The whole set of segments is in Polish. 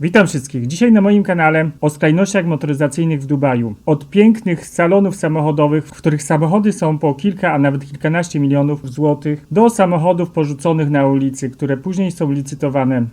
Witam wszystkich. Dzisiaj na moim kanale o skrajnościach motoryzacyjnych w Dubaju. Od pięknych salonów samochodowych, w których samochody są po kilka, a nawet kilkanaście milionów złotych, do samochodów porzuconych na ulicy, które później są licytowane.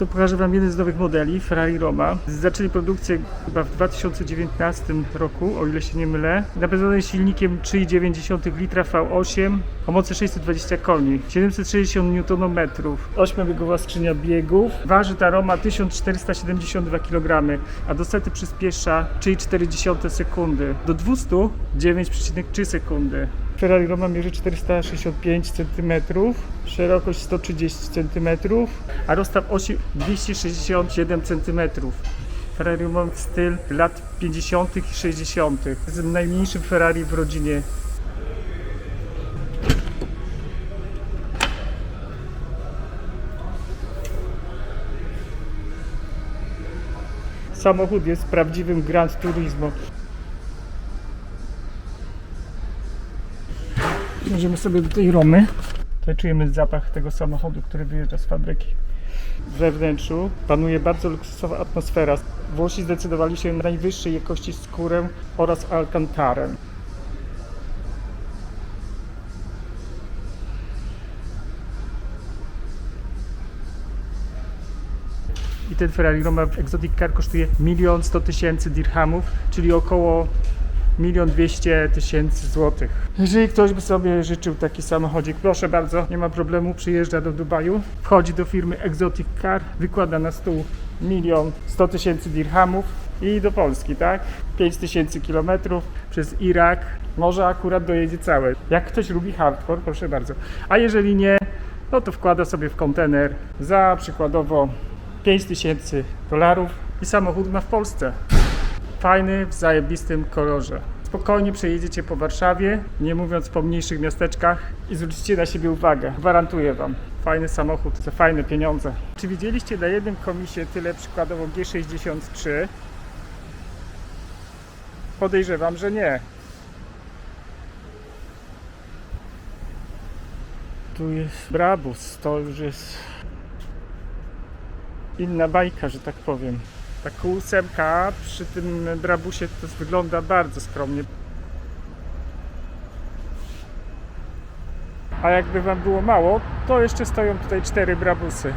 To pokażę Wam jeden z nowych modeli, Ferrari Roma. Zaczęli produkcję chyba w 2019 roku, o ile się nie mylę. Napędzony silnikiem 3,9 litra V8 o mocy 620 koni, 760 Nm, 8-biegowa skrzynia biegów. Waży ta Roma 1472 kg, a do sety przyspiesza 3,4 sekundy. Do 200 9,3 sekundy. Ferrari Roma mierzy 465 cm, szerokość 130 cm, a rozstaw osi 267 cm. Ferrari ma styl lat 50. i 60. Jest najmniejszym Ferrari w rodzinie. Samochód jest prawdziwym Grand Turismo. Idziemy sobie do tej Romy. Tutaj czujemy zapach tego samochodu, który wyjeżdża z fabryki. W wewnętrzu panuje bardzo luksusowa atmosfera. Włosi zdecydowali się na najwyższej jakości skórę oraz alcantarę. I ten Ferrari Roma Exotic Car kosztuje 1 100 tysięcy dirhamów, czyli około milion dwieście tysięcy złotych. Jeżeli ktoś by sobie życzył taki samochodzik, proszę bardzo, nie ma problemu, przyjeżdża do Dubaju, wchodzi do firmy Exotic Car, wykłada na stół milion sto tysięcy dirhamów i do Polski, tak? 5 tysięcy kilometrów przez Irak, może akurat dojedzie całe. Jak ktoś lubi hardcore, proszę bardzo. A jeżeli nie, no to wkłada sobie w kontener za przykładowo 5 tysięcy dolarów i samochód ma w Polsce fajny, w zajebistym kolorze. Spokojnie przejedziecie po Warszawie, nie mówiąc po mniejszych miasteczkach i zwrócicie na siebie uwagę. Gwarantuję Wam. Fajny samochód za fajne pieniądze. Czy widzieliście na jednym komisie tyle przykładowo G63? Podejrzewam, że nie. Tu jest Brabus, to już jest inna bajka, że tak powiem. Ta Q8 przy tym Brabusie to wygląda bardzo skromnie. A jakby wam było mało, to jeszcze stoją tutaj cztery Brabusy.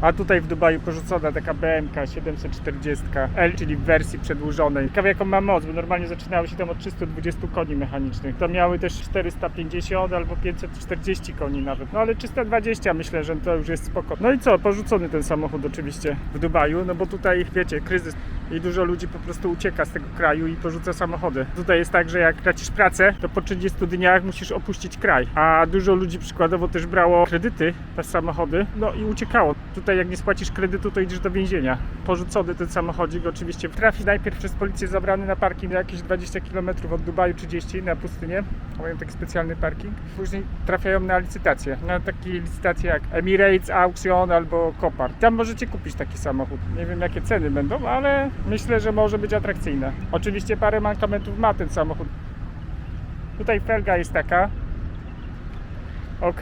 A tutaj w Dubaju porzucona taka BMK 740L, czyli w wersji przedłużonej. Ciekawe jaką ma moc, bo normalnie zaczynały się tam od 320 koni mechanicznych. To miały też 450 albo 540 koni nawet. No ale 320 myślę, że to już jest spoko. No i co, porzucony ten samochód oczywiście w Dubaju, no bo tutaj wiecie, kryzys i dużo ludzi po prostu ucieka z tego kraju i porzuca samochody. Tutaj jest tak, że jak tracisz pracę, to po 30 dniach musisz opuścić kraj. A dużo ludzi przykładowo też brało kredyty na samochody, no i uciekało. Tutaj jak nie spłacisz kredytu, to idziesz do więzienia. Porzucony ten samochodzik oczywiście trafi najpierw przez policję zabrany na parking na jakieś 20 km od Dubaju, 30 na pustynię. Mają taki specjalny parking. Później trafiają na licytację. Na takie licytacje jak Emirates, Auction albo Copart. Tam możecie kupić taki samochód. Nie wiem jakie ceny będą, ale myślę, że może być atrakcyjne. Oczywiście parę mankamentów ma ten samochód. Tutaj felga jest taka. Ok.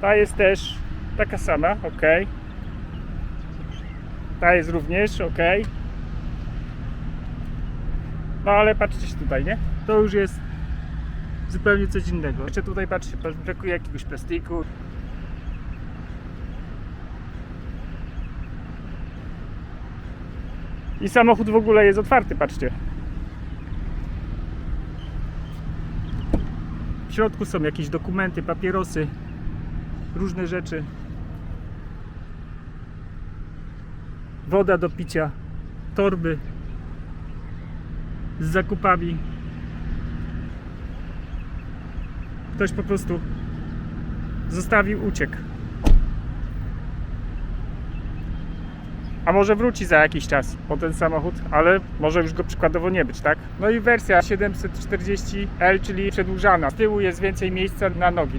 Ta jest też taka sama, ok. Ta jest również, ok. No ale patrzcie się tutaj, nie? To już jest zupełnie coś innego. Jeszcze tutaj patrzcie, brakuje jakiegoś plastiku. I samochód w ogóle jest otwarty, patrzcie. W środku są jakieś dokumenty, papierosy, różne rzeczy. Woda do picia, torby z zakupami. Ktoś po prostu zostawił, uciekł. A może wróci za jakiś czas po ten samochód, ale może już go przykładowo nie być, tak? No i wersja 740L, czyli przedłużana. Z tyłu jest więcej miejsca na nogi.